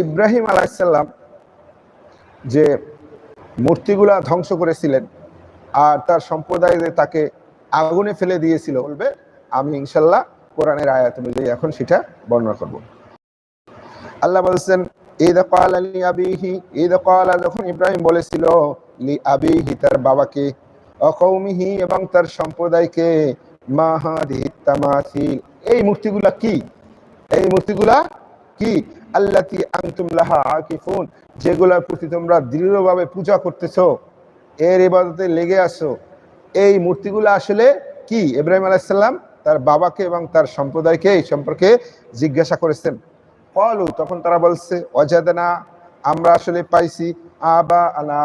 ইব্রাহিম আলাইসাল্লাম যে মূর্তিগুলা ধ্বংস করেছিলেন আর তার সম্প্রদায় তাকে আগুনে ফেলে দিয়েছিল, বলবে, আমি ইনশাল্লাহ কোরআনের আয়াত অনুযায়ী এখন সেটা বর্ণনা করব। আল্লাহ বলছেন যখন ইব্রাহিম বলেছিল, লি আবিহি, তার বাবাকে অকৌমিহি এবং তার সম্প্রদায়কে মাহাদি তামাসিল এই মূর্তিগুলা কি? এই মূর্তিগুলা কি? আল্লাতি আনতুম লাহা আকিফুন, যেগুলোর প্রতি তোমরা দৃঢ়ভাবে পূজা করতেছো, এর ইবাদতে লেগে আসো এই মূর্তিগুলো আসলে কি? ইব্রাহিম আলাইসাল্লাম তার বাবাকে এবং তার সম্প্রদায়কে এই সম্পর্কে জিজ্ঞাসা করেছেন। কলু তখন তারা বলছে, অজাদানা, আমরা আসলে পাইছি আবা আলা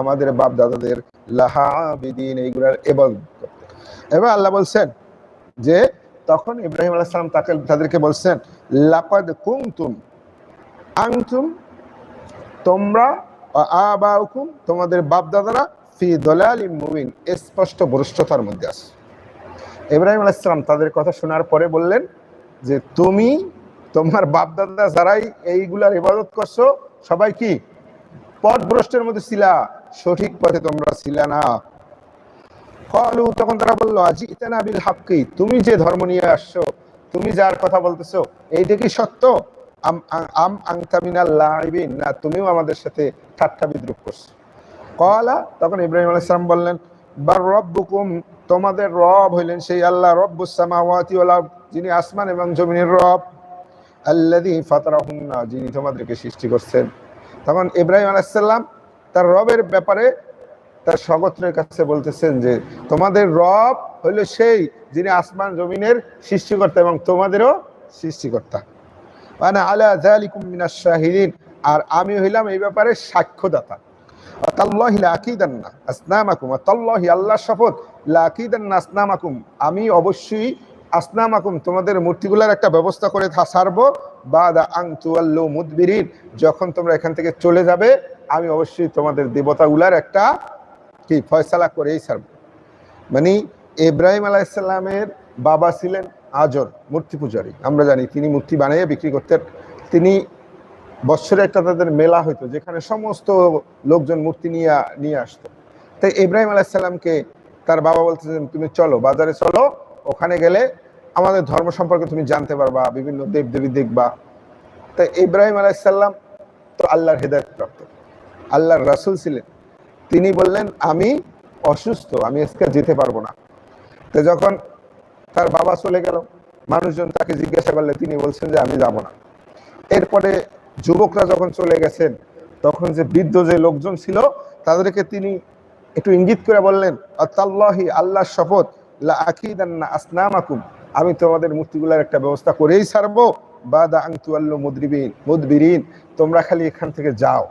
আমাদের বাপ দাদাদের লাহা বিদিন, এইগুলার এবাদত করতে। এবার আল্লাহ বলছেন যে, তখন ইব্রাহিম আলাইসালাম তাকে, তাদেরকে বলছেন লাপাদ কুমতুম আংতুম তোমরা আবা হুকুম তোমাদের বাপদাদারা ফি দলাল মুবিন স্পষ্ট ভ্রষ্টতার মধ্যে আছে। ইব্রাহিম আলাইসালাম তাদের কথা শোনার পরে বললেন যে, তুমি, তোমার বাপ দাদা যারাই এইগুলার ইবাদত করছ, সবাই কি? পথ ভ্রষ্টের মধ্যে ছিলা, সঠিক পথে তোমরা ছিলা না। কলু, তখন তারা বলল, আজি ইতানা বিল হাক্কি, তুমি যে ধর্ম নিয়ে আসছো, তুমি যার কথা বলতেছো, এইটা কি সত্য? আম আংতামিনাল লাইবিন না, তুমিও আমাদের সাথে ঠাট্টা বিদ্রুপ করছ। কলা তখন ইব্রাহিম আলাইহিস সালাম বললেন বার রব্বুকুম, তোমাদের রব হইলেন সেই আল্লাহ, রব্বুস সামাওয়াতি ওয়াল যিনি আসমান এবং জমিনের রব। আল্লাযী ফাতারাহুন্না, যিনি তোমাদেরকে সৃষ্টি করছেন। তখন ইব্রাহিম আলাইহিস সালাম তার রবের ব্যাপারে তার স্বগত্রের কাছে বলতেছেন যে, তোমাদের রব হইল সেই যিনি আসমান, জমিনের সৃষ্টিকর্তা এবং তোমাদেরও সৃষ্টিকর্তা। মানে আলা জালিকুম মিনাশ শাহিদিন। আর আমি হইলাম এই ব্যাপারে সাক্ষ্যদাতা। আল্লাহ শপথ। আসনামাকুম। আমি অবশ্যই আসনামাকুম, তোমাদের মূর্তিগুলার একটা ব্যবস্থা করে সারবো। বাদা আং তুয়াল্লু মুদবিরিন। যখন তোমরা এখান থেকে চলে যাবে, আমি অবশ্যই তোমাদের দেবতাগুলার একটা কি, ফয়সালা করেই ছাড়ব মানে ইব্রাহিম আলাইসাল্লামের বাবা ছিলেন আজর, মূর্তি পূজারী। আমরা জানি তিনি মূর্তি বানিয়ে বিক্রি করতেন তিনি বৎসরে একটা তাদের মেলা হইতো, যেখানে সমস্ত লোকজন মূর্তি নিয়ে নিয়ে আসতো। তাই ইব্রাহিম আলাইসাল্লামকে তার বাবা বলতেছেন তুমি চলো, বাজারে চলো, ওখানে গেলে আমাদের ধর্ম সম্পর্কে তুমি জানতে পারবা, বিভিন্ন দেব দেবী দেখবা। তাই ইব্রাহিম আলাইসাল্লাম তো আল্লাহর হেদায়ত প্রাপ্ত আল্লাহর রাসূল ছিলেন। তিনি বললেন, আমি অসুস্থ, আমি আজকে যেতে পারব না। তো যখন তার বাবা চলে গেল। মানুষজন তাকে জিজ্ঞাসা করলে, তিনি বলছেন যে, আমি যাব না। এরপরে যুবকরা যখন চলে গেছেন, তখন যে বৃদ্ধ যে লোকজন ছিল, তাদেরকে তিনি একটু ইঙ্গিত করে বললেন, আতাল্লাহি, আল্লাহর শপথ আকিদান্না আসনামাকুম। আমি তোমাদের মূর্তিগুলার একটা ব্যবস্থা করেই ছাড়বো। বাদা আংতুয়াল্লু মুদরিবিন, মুদবিরিন। তোমরা খালি এখান থেকে যাও।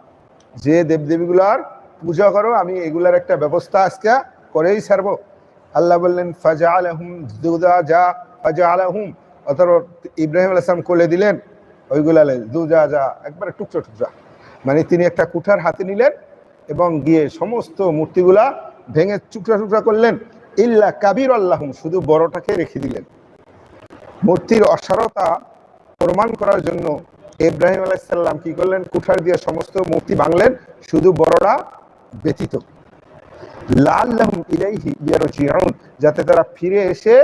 যে দেবদেবীগুলার পূজা করো, আমি এগুলার একটা ব্যবস্থা আজকে করেই ছাড়বো। আল্লাহ বললেন ফাজা আলহুম দুদা যা ফাজা আলহুম অথর ইব্রাহিম আলাইসলাম কোলে দিলেন ওইগুলালে দুজা যা। একবারে টুকরা টুকরা। মানে তিনি একটা কুঠার হাতে নিলেন এবং গিয়ে সমস্ত মূর্তিগুলা ভেঙে টুকরা টুকরা করলেন। ইল্লা কাবির আল্লাহম শুধু বড়টাকে রেখে দিলেন। মূর্তির অসারতা প্রমাণ করার জন্য ইব্রাহিম আলাইসাল্লাম কি করলেন? কুঠার দিয়ে সমস্ত মূর্তি ভাঙলেন, শুধু বড়রা ব্যতীত। লাল্লাহুম ইলাইহি ইয়ারজিউন, যাতে তারা ফিরে এসে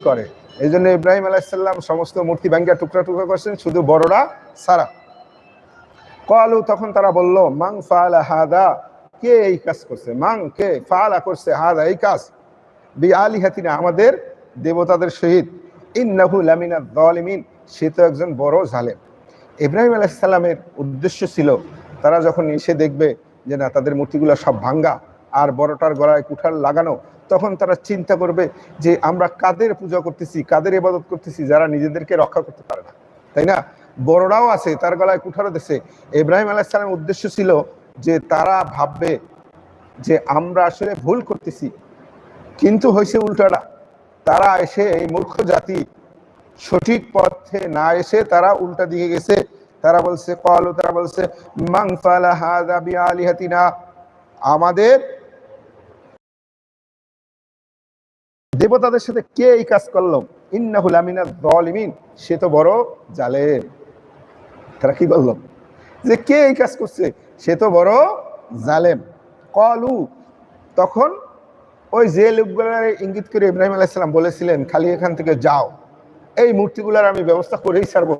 করে। এই জন্য ইব্রাহিম আলাইসাল্লাম সমস্ত মূর্তি ভাঙ্গা টুকরা টুকরা করছেন, শুধু বড়রা সারা কলু তখন তারা বলল, মাং ফালা হাদা? কে এই কাজ করছে? মাং, কে? ফালা করছে, হাদা এই কাজ। বি আলি হাতিনা আমাদের দেবতাদের সহিত। ইন্নাহু লামিনা দলিমিন সে তো একজন বড় জালেম। ইব্রাহিম আলাইসাল্লামের উদ্দেশ্য ছিল, তারা যখন এসে দেখবে যে না, তাদের মূর্তিগুলো সব ভাঙ্গা আর বড়টার গলায় কুঠার লাগানো, তখন তারা চিন্তা করবে যে আমরা কাদের পূজা করতেছি, কাদের ইবাদত করতেছি যারা নিজেদেরকে রক্ষা করতে পারে না। তাই না? বড়রাও আছে, তার গলায় কুঠারও দিছে। ইব্রাহিম আলাইসালামের উদ্দেশ্য ছিল যে তারা ভাববে যে আমরা আসলে ভুল করতেছি। কিন্তু হয়েছে উল্টাটা। তারা এসে এই মূর্খ জাতি সঠিক পথে না এসে তারা উল্টা দিকে গেছে। তারা বলছে কল তারা বলছে আমাদের দেবতাদের সাথে কে এই কাজ করল? ইন্নাহুল আমিনা দলিমিন সে তো বড় জালেম। তারা কি বলল যে কে এই কাজ করছে? সে তো বড় জালেম। কলু তখন ওই যে লোকগুলার ইঙ্গিত করে ইব্রাহিম আলাইসালাম বলেছিলেন, খালি এখান থেকে যাও। এই মূর্তিগুলার আমি ব্যবস্থা করেই ছাড়বো।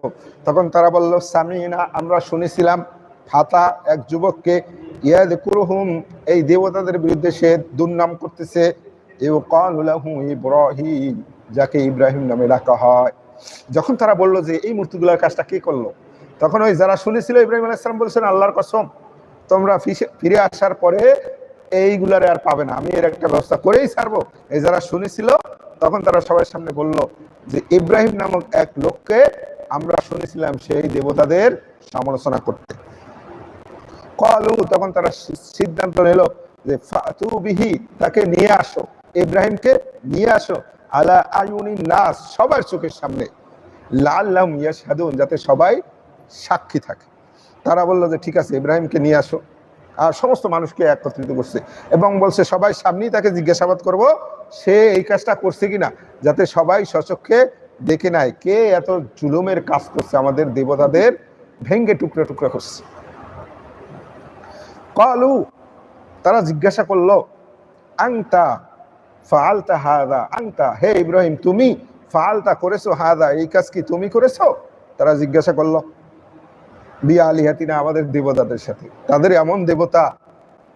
তখন তারা বলল, সামিনা, আমরা শুনেছিলাম, ফাতা এক যুবককে ইয়াদ কুরহুম এই দেবতাদের বিরুদ্ধে সে দুর্নাম করতেছে। ইব্রাহিম, যাকে ইব্রাহিম নামে ডাকা হয়। যখন তারা বলল যে, এই মূর্তিগুলোর কাজটা কে করল? তখন ওই যারা শুনেছিল ইব্রাহিম আলাইসালাম বলছেন, আল্লাহর কসম, তোমরা ফিরে আসার পরে এইগুলারে আর পাবে না। আমি এর একটা ব্যবস্থা করেই ছাড়বো। এই যারা শুনেছিল, তখন তারা সবার সামনে বলল যে ইব্রাহিম নামক এক লোককে আমরা শুনেছিলাম সেই দেবতাদের সমালোচনা করতে। কলু তখন তারা সিদ্ধান্ত নিল যে, ফাতু বিহি, তাকে নিয়ে আসো। ইব্রাহিমকে নিয়ে আসো। আলা আয়ুনি নাস, সবার চোখের সামনে। লাল লাল্লাম ইয়াশহাদুন, যাতে সবাই সাক্ষী থাকে। তারা বলল যে, ঠিক আছে, ইব্রাহিমকে নিয়ে আসো। সমস্ত মানুষকে একত্রিত করছে এবং বলছে, সবাই সামনেই তাকে জিজ্ঞাসাবাদ করব, সে এই কাজটা করছে কিনা? যাতে সবাই সচক্ষে দেখে নেয় কে এত জুলুমের কাজ করছে, আমাদের দেবতাদের ভেঙ্গে টুকরা টুকরা করছে। কলু, তারা জিজ্ঞাসা করল, আংতা ফালতা হাদা, আংতা, হে ইব্রাহিম, তুমি ফালতা করেছ হাদা, এই কাজ কি তুমি করেছ? তারা জিজ্ঞাসা করল বিয়া আলিহাতিনা আমাদের দেবতাদের সাথে তাদের এমন দেবতা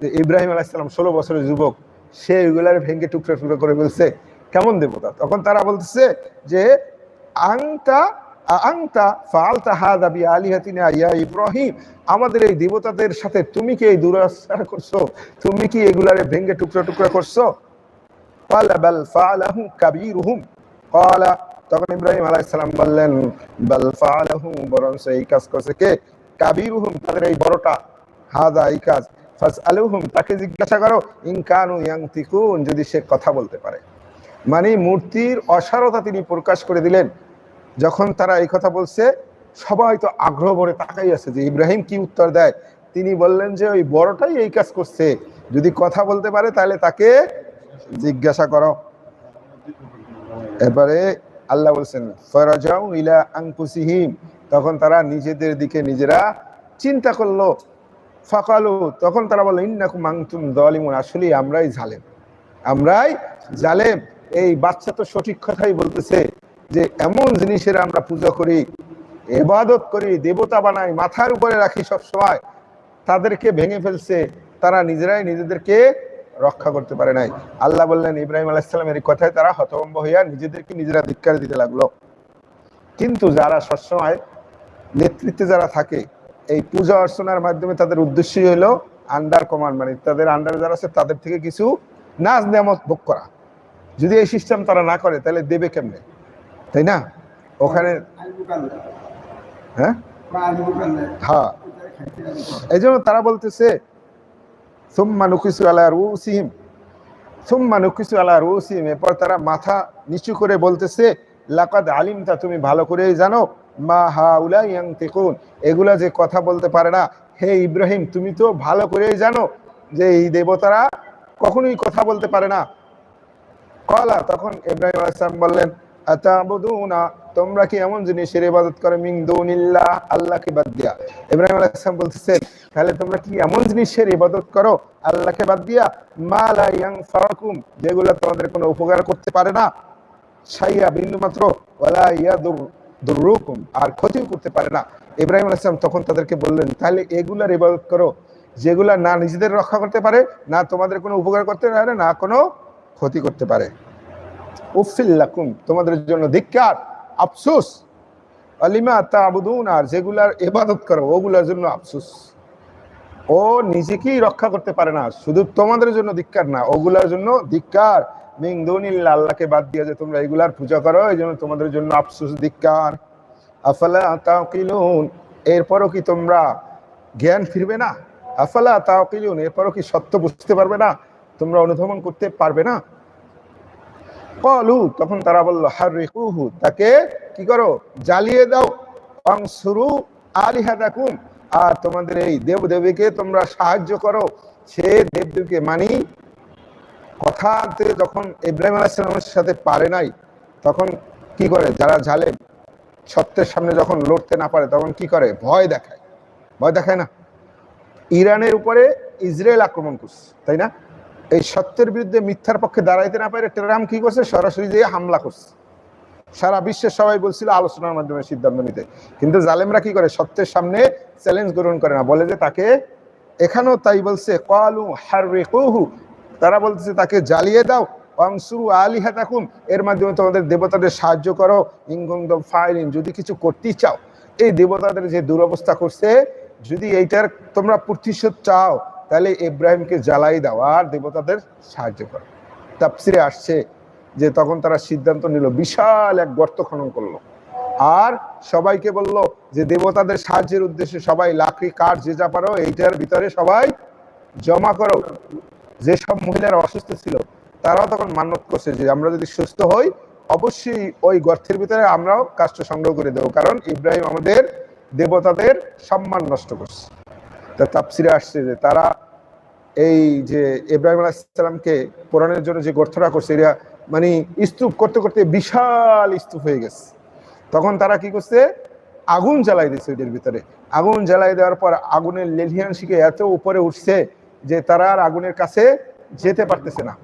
যে ইব্রাহিম আলাইসালাম ষোলো বছরের যুবক সে এগুলার ভেঙ্গে টুকরা টুকরা করে বলছে কেমন দেবতা তখন তারা বলতেছে যে আংতা আংতা ফালতা হাদা বিয়া আলিহাতিনা ইয়া ইব্রাহিম আমাদের এই দেবতাদের সাথে তুমি কি এই দুরাচার করছো তুমি কি এগুলারে ভেঙ্গে টুকরা টুকরা করছো قال بل فعله كبيرهم قال তখন ইব্রাহিম আলাইহিস সালাম বললেন বল ফাআলাহু বরঞ্চ এই কাজ করছে কে কাবিরুহুম, তাদের এই বড়টা। হাদা এই কাজ। ফাসআলুহুম, তাকে জিজ্ঞাসা করো, ইন কানু ইয়ানতিকুন যদি সে কথা বলতে পারে। মানে মূর্তির অসারতা তিনি প্রকাশ করে দিলেন। যখন তারা এই কথা বলছে, সবাই তো আগ্রহ ভরে তাকাই আছে যে ইব্রাহিম কি উত্তর দেয়। তিনি বললেন যে, ওই বড়টাই এই কাজ করছে। যদি কথা বলতে পারে, তাহলে তাকে জিজ্ঞাসা করো। এবারে আল্লাহ বলছেন, ফরাজাউ ইলা আংকুসিহিম তখন তারা নিজেদের দিকে নিজেরা চিন্তা করল। ফাকালু, তখন তারা বলল, ইন্নাকুম আংতুম দলিমুন আসলে আমরাই জালেম। আমরাই জালেম। এই বাচ্চা তো সঠিক কথাই বলতেছে যে, এমন জিনিসের আমরা পূজা করি এবাদত করি, দেবতা বানাই, মাথার উপরে রাখি সব সময়। তাদেরকে ভেঙে ফেলছে। তারা নিজেরাই নিজেদেরকে রক্ষা করতে পারে নাই। আল্লাহ বললেন, ইব্রাহিম আলাইসালামের এই কথায় তারা হতভম্ব হইয়া নিজেদেরকে নিজেরা ধিক্কার দিতে লাগল। কিন্তু যারা সবসময় নেতৃত্বে যারা থাকে, এই পূজা অর্চনার মাধ্যমে তাদের উদ্দেশ্যই হলো আন্ডার কমান্ড মানে তাদের আন্ডারে যারা আছে তাদের থেকে কিছু নাচ নেমত ভোগ করা। যদি এই সিস্টেম তারা না করে, তাহলে দেবে কেমনে? তাই না? ওখানে হ্যাঁ? হ্যাঁ। এই জন্য তারা বলতেছে, সুম্মা নুকিসু আলা রুসিহিম। সুম্মা নুকিসু আলা রুসিহিম। এরপর তারা মাথা নিচু করে বলতেছে, লাকাদ আলিমতা, তুমি ভালো করেই জানো। মা এগুলা যে কথা বলতে পারে না। হে ইব্রাহিম, তুমি তো ভালো করেই জানো যে এই দেবতারা কখনোই কথা বলতে পারে না। কলা, তখন ইব্রাহিম আলাইসালাম বললেন তোমরা কি এমন জিনিসের ইবাদত করো? মিন দুনিল্লাহ, আল্লাহকে বাদ দিয়া। ইব্রাহিম আলাইহিস সালাম তাহলে তোমরা কি এমন জিনিসের ইবাদত করো? আল্লাহকে বাদ দিয়া যেগুলো তোমাদের কোনো উপকার করতে পারে না। ছাইয়া বিন্দু মাত্র দুরুকুম, আর ক্ষতিও করতে পারে না। ইব্রাহিম আলাইহিস সালাম তখন তাদেরকে বললেন, তাহলে এগুলার ইবাদত করো। যেগুলা না নিজেদের রক্ষা করতে পারে, না তোমাদের কোনো উপকার করতে পারে, না কোনো ক্ষতি করতে পারে। উফিল্লাকুম তোমাদের জন্য ধিক্কার, আফসোস। আলিমা তাবুদুন, আর যেগুলার ইবাদত করো, ওগুলার জন্য আফসোস। ও নিজেকেই রক্ষা করতে পারে না, শুধু তোমাদের জন্য ধিক্কার না, ওগুলার জন্য ধিক্কার। মিং দুনিল্লা আল্লাহকে বাদ দিয়ে যে তোমরা এগুলার পূজা করো, এই জন্য তোমাদের জন্য আফসোস ধিক্কার। আফালা তাকিলুন এরপরও কি তোমরা জ্ঞান ফিরবে না? আফালা তাকিলুন এরপরও কি সত্য বুঝতে পারবে না? তোমরা অনুধাবন করতে পারবে না? কলু, তখন তারা বলল হারিকুহু তাকে কি করো? জ্বালিয়ে দাও। অংশুরু আলিহাদাকুম আর তোমাদের এই দেবদেবীকে তোমরা সাহায্য করো। সে দেবদেবীকে মানি কথাতে যখন ইব্রাহিম আলাইসালামের সাথে পারে নাই, তখন কি করে? যারা ঝালে সত্যের সামনে যখন লড়তে না পারে, তখন কি করে? ভয় দেখায়। ভয় দেখায় না? ইরানের উপরে ইসরায়েল আক্রমণ করছে, তাই না? এই সত্যের বিরুদ্ধে মিথ্যার পক্ষে দাঁড়াইতে না পারে টেরাম কি করছে? সরাসরি দিয়ে হামলা করছে। সারা বিশ্বের সবাই বলছিল আলোচনার মাধ্যমে সিদ্ধান্ত নিতে। কিন্তু জালেমরা কি করে? সত্যের সামনে চ্যালেঞ্জ গ্রহণ করে না। বলে যে তাকে, এখানেও তাই বলছে, কলু হারু তারা বলতেছে, তাকে জ্বালিয়ে দাও অংশুরু আলিহা থাকুন এর মাধ্যমে তোমাদের দেবতাদের সাহায্য করো ইংগং ফাইলিন, যদি কিছু করতেই চাও। এই দেবতাদের যে দুরবস্থা করছে, যদি এইটার তোমরা প্রতিশোধ চাও, তাহলে ইব্রাহিমকে জ্বালাই দাও আর দেবতাদের সাহায্য করো। তাপসিরে আসছে যে তখন তারা সিদ্ধান্ত নিল, বিশাল এক গর্ত খনন করল। আর সবাইকে বলল যে, দেবতাদের সাহায্যের উদ্দেশ্যে সবাই লাকড়ি, কাঠ, যে যা পারো, এইটার ভিতরে সবাই জমা করো। যেসব মহিলারা অসুস্থ ছিল, তারাও তখন মান্যত করছে যে আমরা যদি সুস্থ হই, অবশ্যই ওই গর্থের ভিতরে আমরাও কাষ্ঠ সংগ্রহ করে দেবো। কারণ ইব্রাহিম আমাদের দেবতাদের সম্মান নষ্ট করছে। তা তাপসিরে আসছে যে তারা এই যে ইব্রাহিম আলাহিসাল্লামকে পোড়ানোর জন্য যে গর্থটা করছে, এটা মানে স্তূপ করতে করতে বিশাল স্তূপ হয়ে গেছে। তখন তারা কি করছে? আগুন জ্বালাই দিচ্ছে ওইটার ভিতরে। আগুন জ্বালাই দেওয়ার পর আগুনের লেলিয়ান শিখে এত উপরে উঠছে যে তারা আর আগুনের কাছে যেতে পারতেছে না।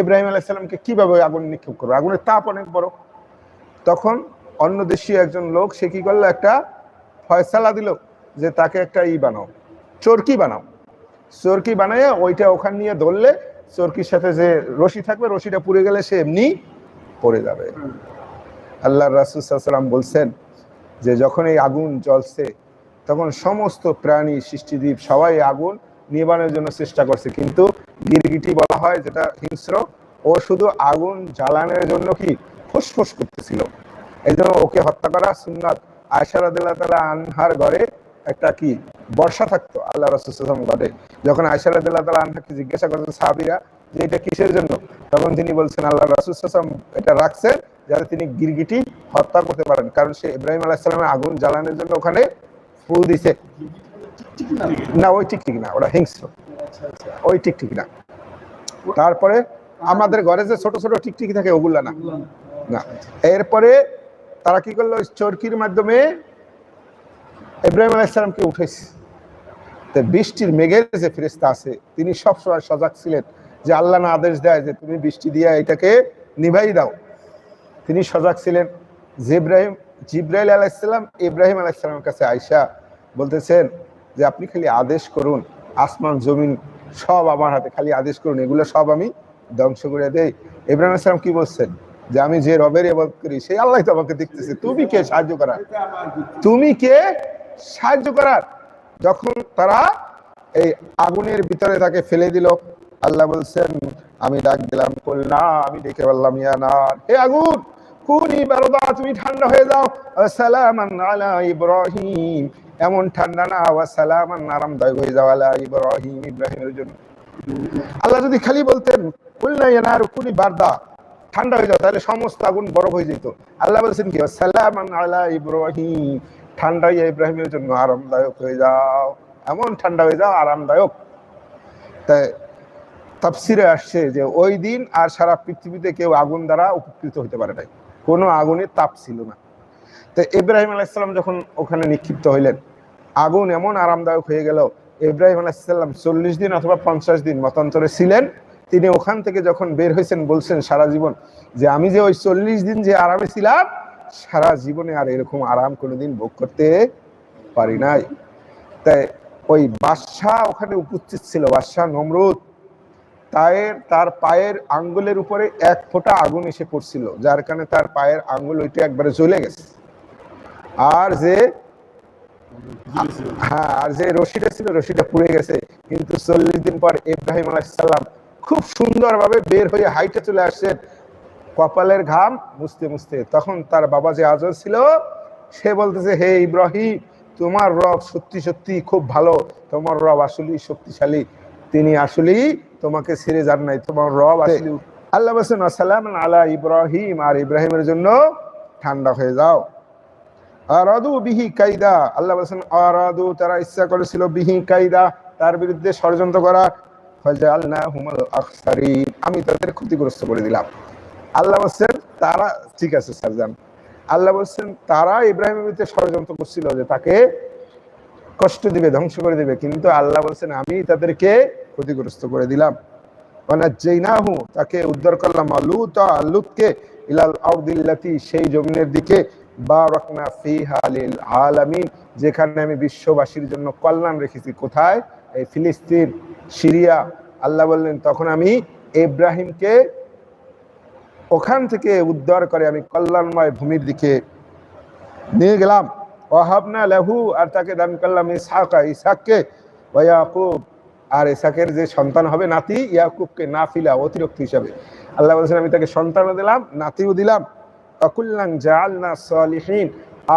ইব্রাহিম আলাইসাল্লামকে কীভাবে আগুন নিক্ষেপ করবে? আগুনের তাপ অনেক বড়। তখন অন্য দেশীয় একজন লোক, সে কি করল? একটা ফয়সালা দিল যে তাকে একটা ই বানাও, চরকি বানাও। চরকি বানাইয়া ওইটা ওখান নিয়ে ধরলে চরকির সাথে যে রশি থাকবে, রশিটা পুড়ে গেলে সে এমনি পড়ে যাবে। আল্লাহ রাসুসাল্লাম বলছেন যে যখন এই আগুন জ্বলছে, তখন সমস্ত প্রাণী সৃষ্টিদ্বীপ সবাই আগুন নিবানোর জন্য চেষ্টা করছে। কিন্তু গিরগিটি বলা হয় যেটা হিংস্র? ও শুধু আগুন জ্বালানোর জন্য কি ফুসফুস করতেছিল? এই জন্য ওকে হত্যা করা সুন্নাত। আয়সারাদিল্লাহ তালা আনহার ঘরে একটা কি বর্ষা থাকতো আল্লাহ রসুলাম ঘরে যখন আয়সারাদিল্লাহ তালা আনহাকে জিজ্ঞাসা করতেন সাহাবিরা যে এটা কিসের জন্য? তখন তিনি বলছেন, আল্লাহ রসুলাম এটা রাখছেন যাতে তিনি গিরগিটি হত্যা করতে পারেন। কারণ সে ইব্রাহিম আলাহিসাল্লামের আগুন জ্বালানোর জন্য ওখানে ফু দিছে। না, ওই ঠিক ঠিক না, ওরা হিংস্র। ওই ঠিক ঠিক না। তারপরে আমাদের ঘরে যে ছোট ছোট টিকটিকি থাকে, ওগুলা না। না। এরপরে তারা কি করল? চরকির মাধ্যমে ইব্রাহিম আলাইসালামকে উঠেছে তো বৃষ্টির মেঘের যে ফেরেস্তা আছে, তিনি সবসময় সজাগ ছিলেন যে আল্লাহ না আদেশ দেয় যে তুমি বৃষ্টি দিয়ে এটাকে নিভাই দাও। তিনি সজাগ ছিলেন। যে ইব্রাহিম জিব্রাইল আলাইসাল্লাম ইব্রাহিম আলাইসাল্লামের কাছে আয়সা বলতেছেন যে আপনি খালি আদেশ করুন, আসমান, জমিন সব আমার হাতে, খালি আদেশ করুন, এগুলো সব আমি ধ্বংস করে দেই। ইব্রাহিম আসলাম কি বলছেন? যে আমি যে রবের এবাদ করি, সেই আল্লাহ তো আমাকে দেখতেছে। তুমি কে সাহায্য করার? তুমি কে সাহায্য করার? যখন তারা এই আগুনের ভিতরে তাকে ফেলে দিল, আল্লাহ বলছেন, আমি ডাক দিলাম না, আমি ডেকে বললাম, ইয়া না হে আগুন, কুনি বারদা, তুমি ঠান্ডা হয়ে যাও। সালামান আলা ইব্রাহিম। এমন ঠান্ডা না ওয়া সালামান আরামদায়ক হয়ে যাও আলা ইব্রাহিম, ইব্রাহিমের জন্য। আল্লাহ যদি খালি বলতেন কুনি ঠান্ডা হয়ে যাও, তাহলে সমস্ত আগুন বরফ হয়ে যেত। আল্লাহ বলছেন কি, সালামান আলা ইব্রাহিম ঠান্ডা হয়ে ইব্রাহিমের জন্য আরামদায়ক হয়ে যাও। এমন ঠান্ডা হয়ে যাও, আরামদায়ক। তাই তাফসিরে আসছে যে, ওই দিন আর সারা পৃথিবীতে কেউ আগুন দ্বারা উপকৃত হতে পারে নাই। কোনো আগুনের তাপ ছিল না। তো ইব্রাহিম আলাইসাল্লাম যখন ওখানে নিক্ষিপ্ত হইলেন, আগুন এমন আরামদায়ক হয়ে গেল, ইব্রাহিম আলাইসাল্লাম চল্লিশ দিন অথবা পঞ্চাশ দিন মতান্তরে ছিলেন। তিনি ওখান থেকে যখন বের হয়েছেন, বলছেন সারা জীবন যে আমি যে ওই চল্লিশ দিন যে আরামে ছিলাম, সারা জীবনে আর এরকম আরাম কোনোদিন ভোগ করতে পারি নাই। তাই ওই বাদশাহ ওখানে উপস্থিত ছিল বাদশাহ নমরুদ। তায়ের তার পায়ের আঙ্গুলের উপরে এক ফোঁটা আগুন এসে পড়ছিল, যার কারণে তার পায়ের আঙ্গুল ওইটা একবারে জ্বলে গেছে। আর যে হ্যাঁ আর যে রশিটা ছিল রশিটা পুড়ে গেছে। কিন্তু চল্লিশ দিন পর ইব্রাহিম আলাইসাল্লাম খুব সুন্দরভাবে বের হয়ে হাইটে চলে আসছেন। কপালের ঘাম মুছতে মুছতে। তখন তার বাবা যে আজর ছিল সে বলতেছে হে ইব্রাহিম তোমার রব সত্যি সত্যি খুব ভালো। তোমার রব আসলেই শক্তিশালী। তিনি আসলেই তোমাকে ছেড়ে যান নাই। তোমার রব আসলে আল্লাহ আসসালাম আলা ইব্রাহিম। আর ইব্রাহিমের জন্য ঠান্ডা হয়ে যাও। আরাদু বিহি কায়দা। আল্লাহ বলছেন, আরাদু, তারা ইচ্ছা করেছিল বিহি কায়দা, তার বিরুদ্ধে ষড়যন্ত্র করা। আমি তাদের ক্ষতিগ্রস্ত করে দিলাম। আল্লাহ বলছেন, তারা, ঠিক আছে, স্যার, যান। আল্লাহ বলছেন, তারা ইব্রাহিমের বিরুদ্ধে ষড়যন্ত্র করছিল যে তাকে কষ্ট দিবে, ধ্বংস করে দিবে। কিন্তু আল্লাহ বলছেন, আমি তাদেরকে ক্ষতিগ্রস্ত করে দিলাম। অনাজ্জাইনাহু তাকে উদ্ধার করলাম। লুত লুতকে ইলাল আরদিল্লাতি সেই জমিনের দিকে বারাকনা ফিহা লিল আলামিন, যেখানে আমি বিশ্ববাসীর জন্য কল্যাণ রেখেছি। কোথায়? এই ফিলিস্তিন, সিরিয়া। আল্লাহ বললেন, তখন আমি ইব্রাহিমকে ওখান থেকে উদ্ধার করে আমি কল্যাণময় ভূমির দিকে নিয়ে গেলাম। ওয়াহাবনা লাহু, আর তাকে দান করলাম ইসহাকা, ইসহাককে, ওয়া ইয়াকুব। আর ইসাকের যে সন্তান হবে নাতি, ইয়াকুবকে নাফিলা, অতিরিক্ত হিসাবে। আল্লাহ বলছেন, আমি তাকে সন্তানও দিলাম, নাতিও দিলাম। অকুল্লাং জাআলনা সালিহিন।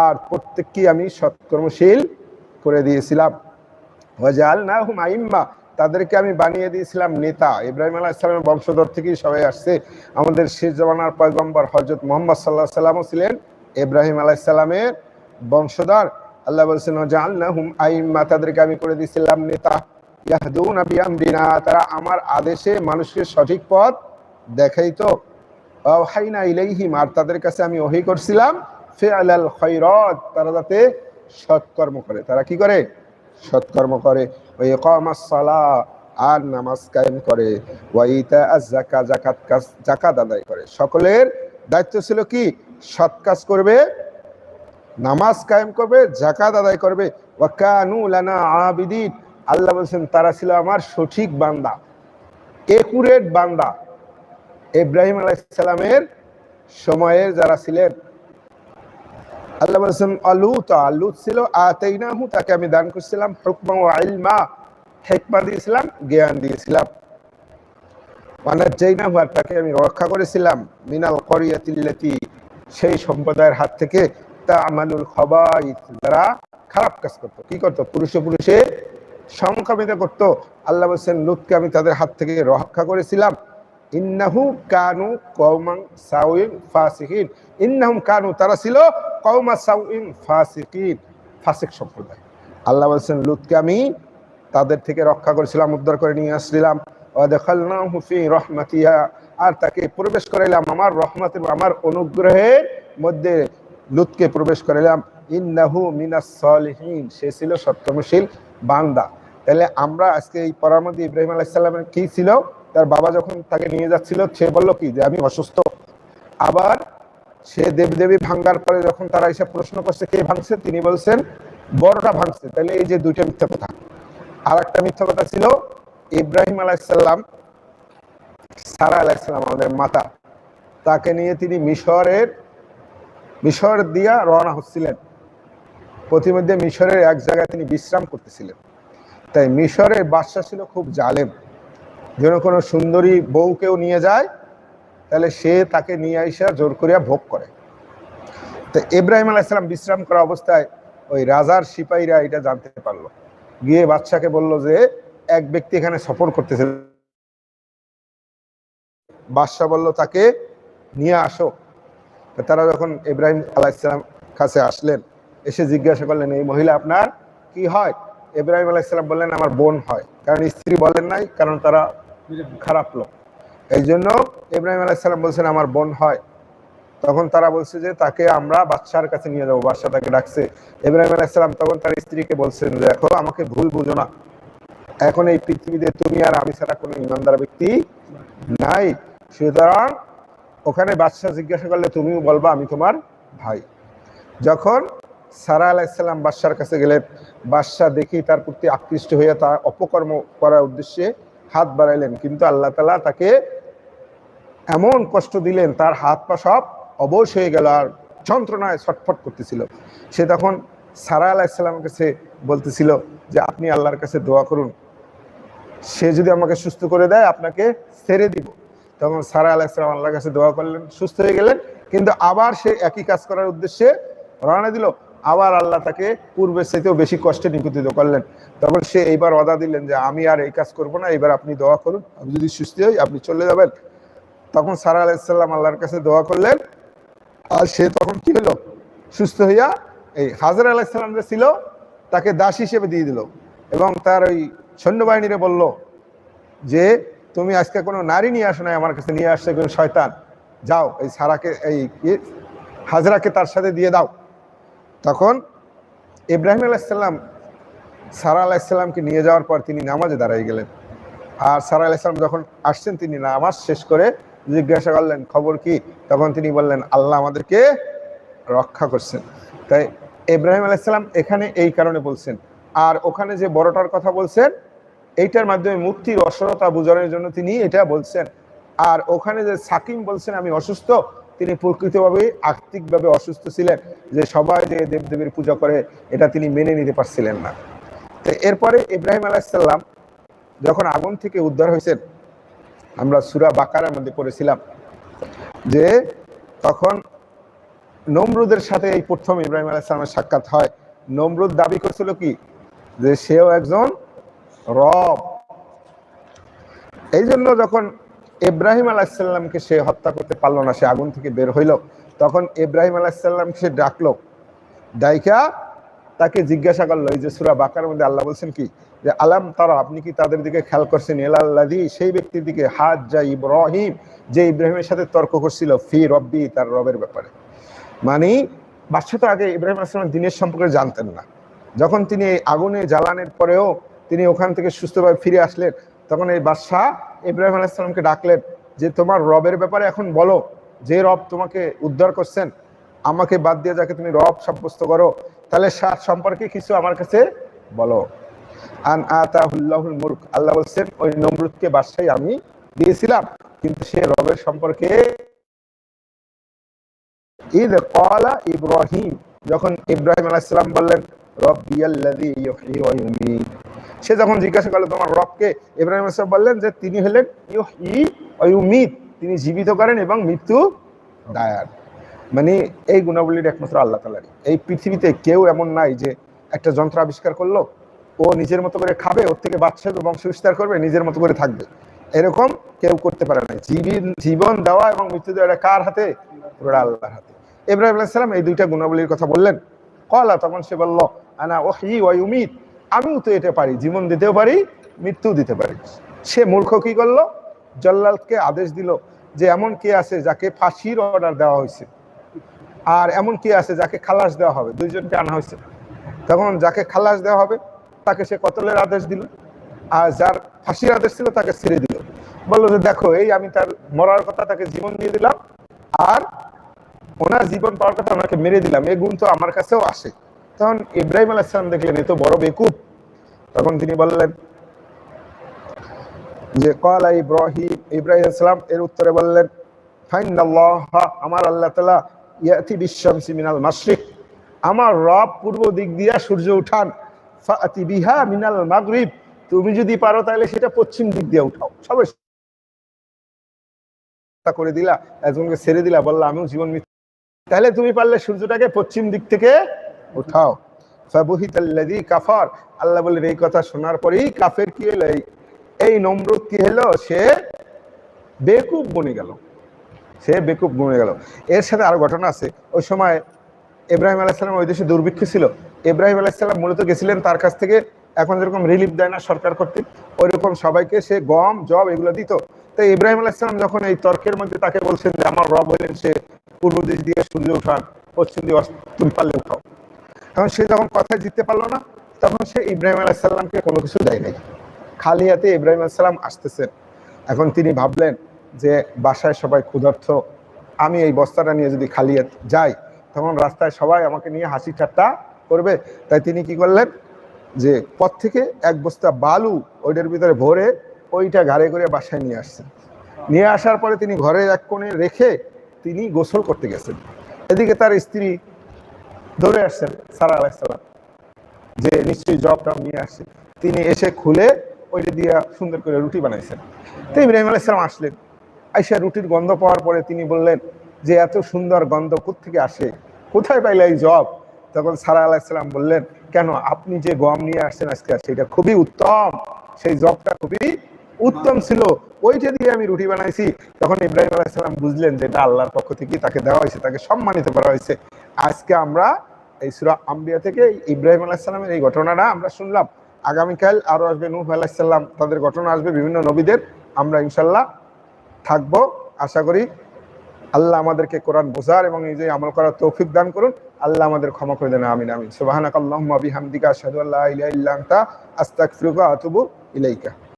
আর প্রত্যেককে আমি সৎকর্মশীল করে দিয়েছিলাম। ওয়াজআলনাহুম আইম্মা। তাদেরকে আমি বানিয়ে দিয়েছিলাম নেতা। ইব্রাহিম আলাহ ইসলামের বংশধর থেকেই সবাই আসছে। আমাদের শেষ জমানার পয়গম্বর হজরত মোহাম্মদ সাল্লাহ সাল্লামও ছিলেন ইব্রাহিম আলাহ ইসলামের বংশধর। আল্লাহ বলছেন জানলাহুম আইম্মা। তাদেরকে আমি করে দিয়েছিলাম নেতা। ইয়াহদুনা তারা আমার আদেশে মানুষকে সঠিক পথ দেখাইতো। ওয়াহাইনা ইলাইহিম, আর তাদের কাছে আমি ওহী করছিলাম, ফিআলাল খায়রাত, তারা যাতে সৎকর্ম করে। তারা কি করে? সৎকর্ম করে। ওই ইকামাস সালাহ, আর নামাজ কায়েম করে। ওয়াইতা আজ-যাকা যাকাত কাজ, যাকাত আদায় করে। সকলের দায়িত্ব ছিল কি? সৎ কাজ করবে, নামাজ কায়েম করবে জাকাত আদায় করবে। ওয়াকানু লানা আবিদিন। আল্লাহ বলছেন, তারা ছিল আমার সঠিক বান্দা, একুরেট বান্দা। ইব্রাহিম আলাইসালামের সময়ের যারা ছিলেন। আল্লাহ বলছেন ছিল, আতাইনাহু, তাকে আমি দান করছিলাম, হুকমা ও ইলমা হেকমা দিয়েছিলাম, জ্ঞান দিয়েছিলাম। আর তাকে আমি রক্ষা করেছিলাম, মিনাল করিয়াতিল্লাতি সেই সম্প্রদায়ের হাত থেকে তা আমানুল খবাইত যারা খারাপ কাজ করতো। কি করতো? পুরুষে পুরুষে সংখ্যামিত করতো। আল্লাহ বলছেন লুতকে আমি তাদের হাত থেকে রক্ষা করেছিলাম। ইন্নাহু কানু কৌমাং সাউইন ফাসিকিন। ইন্নাহুম কানু, তারা ছিল কৌমা সাউইন ফাসিকিন, ফাসিক সম্প্রদায়। আল্লাহ বলছেন লুতকে আমি তাদের থেকে রক্ষা করেছিলাম, উদ্ধার করে নিয়ে আসছিলাম। ফি রাহমাতিহা, আর তাকে প্রবেশ করাইলাম আমার রহমতের আমার অনুগ্রহের মধ্যে লুৎকে প্রবেশ করাইলাম। ইন্নাহু মিনাস সলিহিন, সে ছিল সত্যমশীল বান্দা। তাহলে আমরা আজকে এই পড়ার মধ্যে ইব্রাহিম আলাইসাল্লামের কি ছিল? তার বাবা যখন তাকে নিয়ে যাচ্ছিল, সে বলল কি যে, আমি অসুস্থ। আবার সে দেবদেবী ভাঙ্গার পরে যখন তারা এসে প্রশ্ন করছে, কে ভাঙছে? তিনি বলছেন বড়টা ভাঙছে। তাহলে এই যে দুইটা মিথ্যা কথা। আর একটা মিথ্যা কথা ছিল, ইব্রাহিম আলাইসাল্লাম সারা আলাইসাল্লাম আমাদের মাতা, তাকে নিয়ে তিনি মিশরের, মিশর দিয়া রওনা হচ্ছিলেন। প্রতিমধ্যে মিশরের এক জায়গায় তিনি বিশ্রাম করতেছিলেন। তাই মিশরের বাদশা ছিল খুব জালেম। যেন কোনো সুন্দরী বউকেও নিয়ে যায়, তাহলে সে তাকে নিয়ে আইসা জোর করিয়া ভোগ করে। তো ইব্রাহিম আলাইসালাম বিশ্রাম করা অবস্থায় ওই রাজার সিপাহীরা এটা জানতে পারল। গিয়ে বাদশাকে বলল যে, এক ব্যক্তি এখানে সফর করতেছে। বাদশাহ বলল, তাকে নিয়ে আসো। তারা যখন ইব্রাহিম আলাইসালাম কাছে আসলেন, এসে জিজ্ঞাসা করলেন, এই মহিলা আপনার কি হয়? ইব্রাহিম আলাইসালাম বললেন, আমার বোন হয়। কারণ স্ত্রী বলেন নাই, কারণ তারা খারাপ লোক। এই জন্য ইব্রাহিম আলাইসালাম বলছেন, আমার বোন হয়। তখন তারা বলছে যে, তাকে আমরা বাদশার কাছে নিয়ে যাব। বাদশা তাকে ডাকছে। ইব্রাহিম আলাইসালাম তখন তার স্ত্রীকে বলছেন, দেখো, আমাকে ভুল বুঝো না। এখন এই পৃথিবীতে তুমি আর আমি ছাড়া কোনো ইমানদার ব্যক্তি নাই। সুতরাং ওখানে বাদশাহ জিজ্ঞাসা করলে, তুমিও বলবা, আমি তোমার ভাই। যখন সারা আলাইসাল্লাম বাদশার কাছে গেলেন, বাদশাহ দেখি তার প্রতি আকৃষ্ট হয়ে তার অপকর্ম করার উদ্দেশ্যে হাত বাড়াইলেন, কিন্তু আল্লাহ তালা তাকে এমন কষ্ট দিলেন, তার হাত পা সব অবশ হয়ে গেল আর যন্ত্রণায় ছটফট করতেছিল। সে তখন সারা আলাইসাল্লামের কাছে বলতেছিল যে, আপনি আল্লাহর কাছে দোয়া করুন। সে যদি আমাকে সুস্থ করে দেয়, আপনাকে ছেড়ে দিব। তখন সারা আলাইসালাম আল্লাহর কাছে দোয়া করলেন, সুস্থ হয়ে গেলেন, কিন্তু আবার সে একই কাজ করার উদ্দেশ্যে রওনা দিল। আবার আল্লাহ তাকে পূর্বের চাইতেও বেশি কষ্টে নিকুতিত করলেন। তখন সে এইবার অদা দিলেন যে আমি আর এই কাজ করব না এবার আপনি দোয়া করুন, আমি যদি সুস্থ হই, আপনি চলে যাবেন। তখন সারা আলাইসাল্লাম আল্লাহর কাছে দোয়া করলেন। আর সে তখন কি হলো? সুস্থ হইয়া এই হাজার আলাইসাল্লাম যে ছিল, তাকে দাস হিসেবে দিয়ে দিল। এবং তার ওই সৈন্যবাহিনীরে বলল যে, তুমি আজকে কোনো নারী নিয়ে আসো নাই আমার কাছে, নিয়ে আসছে কোনো শয়তান। যাও, এই সারাকে, এই হাজরাকে তার সাথে দিয়ে দাও। তখন ইব্রাহিম আলাইসাল্লাম সারা আলাইসাল্লামকে নিয়ে যাওয়ার পর তিনি নামাজে দাঁড়াই গেলেন। আর সারা আলাইসাল্লাম যখন আসছেন, তিনি নামাজ শেষ করে জিজ্ঞাসা করলেন, খবর কি? তখন তিনি বললেন, আল্লাহ আমাদেরকে রক্ষা করছেন। তাই ইব্রাহিম আলাইসাল্লাম এখানে এই কারণে বলছেন। আর ওখানে যে বড়টার কথা বলছেন, এইটার মাধ্যমে মুক্তির অসরতা বোঝানোর জন্য তিনি এটা বলছেন। আর ওখানে যে সাকিম বলছেন, আমি অসুস্থ। তিনি প্রকৃতভাবে আর্থিকভাবে অসুস্থ ছিলেন। যে সবাই যে দেবদেবীর পূজা করে, এটা তিনি মেনে নিতে পারছিলেন না। এরপরে ইব্রাহিম আলাইসাল্লাম যখন আগুন থেকে উদ্ধার হয়েছেন, আমরা সুরা বাকারার মধ্যে পড়েছিলাম যে তখন নমরুদের সাথে এই প্রথম ইব্রাহিম আলাইসালামের সাক্ষাৎ হয়। নমরুদ দাবি করছিল কি? যে সেও একজন রব। এই জন্য যখন ইব্রাহিম আলাহিসাল্লামকে সে হত্যা করতে পারল না, সে আগুন থেকে বের হইল, তখন ইব্রাহিম আলাহিসাল্লামকে সে ডাকলো। ডাইকা তাকে জিজ্ঞাসা করল, এই যে সুরা বাকার মধ্যে আল্লাহ বলছেন কি? যে আলাম তারা, আপনি কি তাদের দিকে খেয়াল করছেন? এলাল্লাদি সেই ব্যক্তির দিকে হাত যা ইব্রাহিম, যে ইব্রাহিমের সাথে তর্ক করছিল, ফি রব্বি, তার রবের ব্যাপারে। মানে বাদশাহ তো আগে ইব্রাহিম আসলামের দিনের সম্পর্কে জানতেন না। যখন তিনি এই আগুনে জ্বালানের পরেও তিনি ওখান থেকে সুস্থভাবে ফিরে আসলেন, তখন এই বাদশাহ ইব্রাহিম আলাইসালামকে ডাকলেন, যে তোমার রবের ব্যাপারে এখন বলো, যে রব তোমাকে উদ্ধার করছেন, আমাকে বাদ দিয়ে যাকে তুমি রব সাব্যস্ত করো তাহলে সাত সম্পর্কে কিছু আমার কাছে বলো। আন আতাহুল্লাহুল আল্লাহ বলছেন, ওই নমরুদকে বাদশাহী আমি দিয়েছিলাম, কিন্তু সে রবের সম্পর্কে ঈদ কলা ইব্রাহিম, যখন ইব্রাহিম আলাইসালাম বললেন ওয়া সে যখন জিজ্ঞাসা করল, তোমার রবকে? ইব্রাহিম বললেন যে, তিনি হলেন ইউহয়ী ওয়া তিনি জীবিত করেন এবং মৃত্যু দায়ার। মানে এই গুণাবলীর একমাত্র আল্লাহ তালারই এই পৃথিবীতে কেউ এমন নাই যে একটা যন্ত্র আবিষ্কার করল, ও নিজের মতো করে খাবে, ওর থেকে বাচ্চা বংশ বিস্তার করবে, নিজের মতো করে থাকবে। এরকম কেউ করতে পারে না জীবন জীবন দেওয়া এবং মৃত্যু দেওয়া কার হাতে? পুরোটা আল্লাহর হাতে। ইব্রাহিম আলাইসালাম এই দুইটা গুণাবলীর কথা বললেন। কলা, তখন সে বলল, আনা ওহি ওয়ুমিত আমিও তো এটা পারি, জীবন দিতেও পারি মৃত্যু দিতে পারি। সে মূর্খ কি করল? জল্লালকে আদেশ দিল যে, এমন কে আছে যাকে ফাঁসির অর্ডার দেওয়া হয়েছে? আর এমন কি আছে যাকে খালাস দেওয়া হবে? দুইজনকে আনা হয়েছে। তখন যাকে খালাস দেওয়া হবে, তাকে সে কতলের আদেশ দিল? আর যার ফাঁসির আদেশ ছিল, তাকে ছেড়ে দিল। বলল যে, দেখো, এই আমি তার মরার কথা তাকে জীবন দিয়ে দিলাম, আর ওনার জীবন পাওয়ার কথা ওনাকে মেরে দিলাম। এই গুণ তো আমার কাছেও আসে। তখন ইব্রাহিম আলাইসালাম দেখলেন, এ তো বড় বেকুব। তখন তিনি বললেন যে কলা ইব্রাহিম ইব্রাহিম ইসলাম এর উত্তরে বললেন ফাইন আমার আল্লাহ তালা ইয়াতি বিশ্বমসি মিনাল মাসরিক আমার রব পূর্ব দিক দিয়া সূর্য উঠান, ফাতি বিহা মিনাল মাগরিব। তুমি যদি পারো তাহলে সেটা পশ্চিম দিক দিয়ে উঠাও। সবাই করে দিলা, একজনকে ছেড়ে দিলা, বললা, আমিও জীবন তাহলে তুমি পারলে সূর্যটাকে পশ্চিম দিক থেকে উঠাও। ফাবুহিতাল্লাযী কাফার। আল্লাহ বলেন এই কথা শোনার পরেই কাফের কি হলো? এই নমরুদ কি হলো সে বেকুব বনে গেল। সে বেকুব বনে গেল। এর সাথে আরও ঘটনা আছে। ওই সময় ইব্রাহিম আলাইসালাম ওই দেশে দুর্ভিক্ষ ছিল। ইব্রাহিম আলাইসাল্লাম মূলত গেছিলেন তার কাছ থেকে। এখন যেরকম রিলিফ দেয় না সরকার কর্তৃক ওই রকম সবাইকে সে গম, জব এগুলো দিত। তো ইব্রাহিম আলাইসালাম যখন এই তর্কের মধ্যে তাকে বলছেন যে, আমার রব হইলেন সে পূর্ব দিক দিয়ে সূর্য উঠান, পশ্চিম দিয়ে তুমি পারলে উঠাও। তখন সে যখন কথা জিততে পারল না, তখন সে ইব্রাহিম আলাইসাল্লামকে কোনো কিছু দেয় নাই। খালি হাতে ইব্রাহিম আলাইসাল্লাম আসতেছেন। এখন তিনি ভাবলেন যে বাসায় সবাই ক্ষুধার্থ আমি এই বস্তাটা নিয়ে যদি খালি যাই, তখন রাস্তায় সবাই আমাকে নিয়ে হাসি ঠাট্টা করবে। তাই তিনি কি করলেন? যে পথ থেকে এক বস্তা বালু ওইটার ভিতরে ভরে ওইটা ঘাড়ে করে বাসায় নিয়ে আসছেন। নিয়ে আসার পরে তিনি ঘরে এক কোণে রেখে তিনি গোসল করতে গেছেন। এদিকে তার স্ত্রী ধরে আসছেন, সারা আলাইসালাম যে নিশ্চয়ই জবটা নিয়ে আসছে। তিনি এসে খুলে ওইটা দিয়ে সুন্দর করে রুটি বানাইছেন। তো ইব্রাহিম আলাইসালাম আসলেন। আইসা রুটির গন্ধ পাওয়ার পরে তিনি বললেন, যে এত সুন্দর গন্ধ থেকে আসে? কোথায় পাইলে এই জব? তখন সারা আলাইসালাম বললেন, কেন আপনি যে গম নিয়ে আসছেন আজকে, সেটা খুবই উত্তম। সেই জবটা খুবই উত্তম ছিল। ওইটা দিয়ে আমি রুটি বানাইছি। তখন ইব্রাহিম আলাইসালাম বুঝলেন যে এটা আল্লাহর পক্ষ থেকে তাকে দেওয়া হয়েছে, তাকে সম্মানিত করা হয়েছে। আজকে আমরা এই সুরা আম্বিয়া থেকে ইব্রাহিম আলাইসালামের এই ঘটনাটা আমরা শুনলাম। আগামীকাল আরও আসবে নূহ আলাইসাল্লাম তাদের ঘটনা আসবে বিভিন্ন নবীদের। আমরা ইনশাল্লাহ থাকব। আশা করি আল্লাহ আমাদেরকে কোরআন বোঝার এবং যে আমল করার তৌফিক দান করুন। আল্লাহ আমাদের ক্ষমা করে দেন, আমিন আমিন। সুবাহানাক আল্লাহ বিহামদিকা আতুবু ইলাইকা।